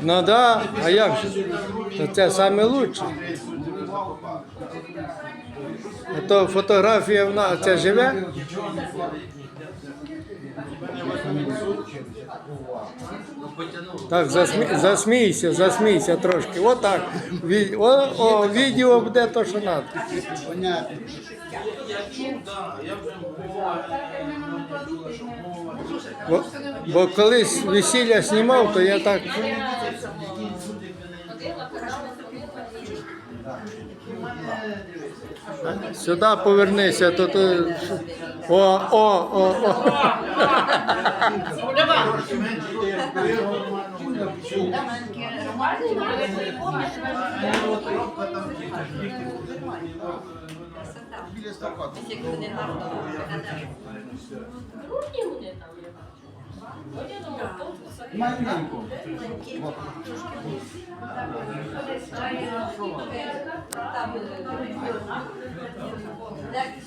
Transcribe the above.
Ну да, а як же? То це саме лучше. А то фотографія вона це живе. Так, засмі, засмійся, засмійся трошки. Отак. Ві- О, о, відео буде то, що треба. Я чув, да, я вже. Бо, бо колись весілля знімав, то я так. Сюди повернися, то то. О, о, о, о. Біля ставка. Грудні вони там. Маленько. Там